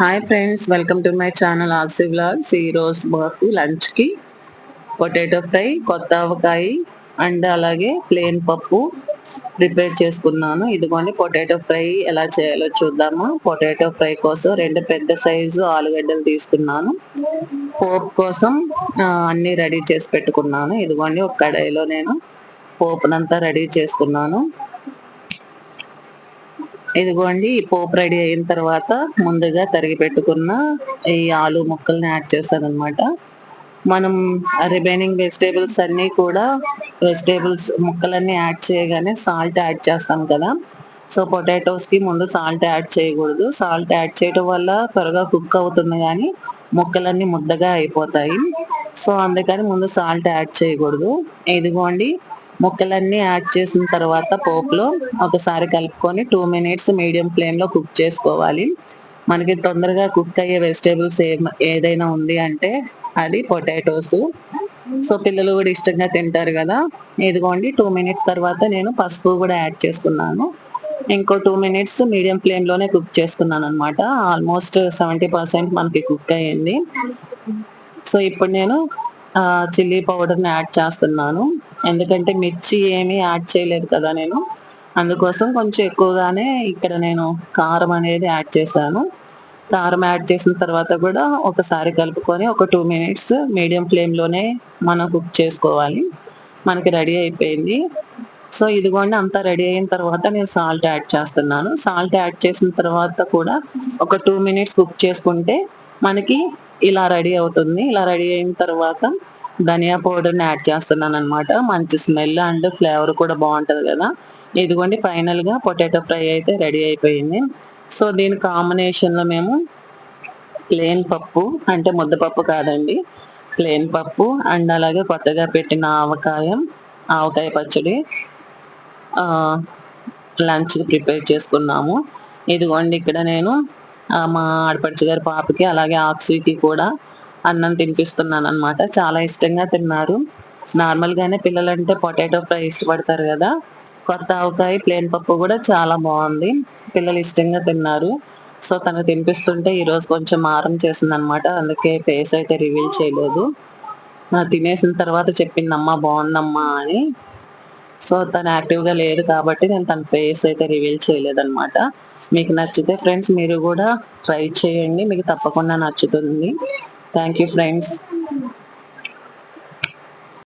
Hi friends welcome to my channel oxy blogs ఈరోజు మాకు లంచ్కి పొటాటో ఫ్రై కొత్త ఆవకాయ అండ్ అలాగే ప్లేన్ పప్పు ప్రిపేర్ చేసుకున్నాను. ఇదిగోండి పొటాటో ఫ్రై ఎలా చేయాలో చూద్దాము. పొటాటో ఫ్రై కోసం రెండు పెద్ద సైజు ఆలుగడ్డలు తీసుకున్నాను. పోపు కోసం అన్నీ అన్ని రెడీ చేసి పెట్టుకున్నాను. ఇదిగోండి ఒక కడాయిలో నేను పోపునంతా రెడీ చేసుకున్నాను. ఇదిగోండి ఈ పోపు రెడీ అయిన తర్వాత ముందుగా తరిగి పెట్టుకున్న ఈ ఆలు ముక్కల్ని యాడ్ చేశాను అనమాట మనం రిమైనింగ్ వెజిటేబుల్స్ అన్నీ కూడా వెజిటేబుల్స్ ముక్కలన్నీ యాడ్ చేయగానే సాల్ట్ యాడ్ చేస్తాం కదా. సో పొటాటోస్కి ముందు సాల్ట్ యాడ్ చేయకూడదు. సాల్ట్ యాడ్ చేయడం వల్ల త్వరగా కుక్ అవుతుంది కానీ ముక్కలన్నీ ముద్దగా అయిపోతాయి. సో అందుకని ముందు సాల్ట్ యాడ్ చేయకూడదు. ఇదిగోండి ముక్కలన్నీ యాడ్ చేసిన తర్వాత పోపులో ఒకసారి కలుపుకొని టూ మినిట్స్ మీడియం ఫ్లేమ్లో కుక్ చేసుకోవాలి. మనకి తొందరగా కుక్ అయ్యే వెజిటేబుల్స్ ఏదైనా ఉంది అంటే అది పొటాటోస్. సో పిల్లలు కూడా ఇష్టంగా తింటారు కదా. ఇదిగోండి టూ మినిట్స్ తర్వాత నేను పసుపు కూడా యాడ్ చేసుకున్నాను. ఇంకో టూ మినిట్స్ మీడియం ఫ్లేమ్లోనే కుక్ చేసుకున్నాను అనమాట ఆల్మోస్ట్ సెవెంటీ పర్సెంట్ మనకి కుక్ అయ్యింది. సో ఇప్పుడు నేను చిల్లీ పౌడర్ని యాడ్ చేస్తున్నాను. ఎందుకంటే మిర్చి ఏమీ యాడ్ చేయలేదు కదా నేను. అందుకోసం కొంచెం ఎక్కువగానే ఇక్కడ నేను కారం అనేది యాడ్ చేశాను. కారం యాడ్ చేసిన తర్వాత కూడా ఒకసారి కలుపుకొని ఒక టూ మినిట్స్ మీడియం ఫ్లేమ్లోనే మనం కుక్ చేసుకోవాలి. మనకి రెడీ అయిపోయింది. సో ఇదిగోండి అంతా రెడీ అయిన తర్వాత నేను సాల్ట్ యాడ్ చేస్తున్నాను. సాల్ట్ యాడ్ చేసిన తర్వాత కూడా ఒక టూ మినిట్స్ కుక్ చేసుకుంటే మనకి ఇలా రెడీ అవుతుంది. ఇలా రెడీ అయిన తర్వాత ధనియా పౌడర్ని యాడ్ చేస్తున్నాను అనమాట మంచి స్మెల్ అండ్ ఫ్లేవర్ కూడా బాగుంటుంది కదా. ఇదిగోండి ఫైనల్గా పొటాటో ఫ్రై అయితే రెడీ అయిపోయింది. సో దీని కాంబినేషన్లో మేము ప్లేన్ పప్పు అంటే ముద్దపప్పు కాదండి ప్లేన్ పప్పు అండ్ అలాగే కొత్తగా పెట్టిన ఆవకాయం ఆవకాయ పచ్చడి లంచ్ ప్రిపేర్ చేసుకున్నాము. ఇదిగోండి ఇక్కడ నేను మా ఆడపడిచి గారి పాపకి అలాగే ఆక్సీకి కూడా అన్నం తినిపిస్తున్నాను అనమాట చాలా ఇష్టంగా తిన్నారు. నార్మల్ గానే పిల్లలంటే పొటాటో ఫ్రై ఇష్టపడతారు కదా. కొత్త ఆవకాయ ప్లేన్ పప్పు కూడా చాలా బాగుంది. పిల్లలు ఇష్టంగా తిన్నారు. సో తను తినిపిస్తుంటే ఈ రోజు కొంచెం మారం చేసింది అనమాట అందుకే ఫేస్ అయితే రివీల్ చేయలేదు. తినేసిన తర్వాత చెప్పిందమ్మా బాగుందమ్మా అని. సో తను యాక్టివ్గా లేదు కాబట్టి నేను తన ఫేస్ అయితే రివీల్ చేయలేదన్నమాట. మీకు నచ్చితే ఫ్రెండ్స్ మీరు కూడా ట్రై చేయండి. మీకు తప్పకుండా నచ్చుతుంది. Thank you, friends.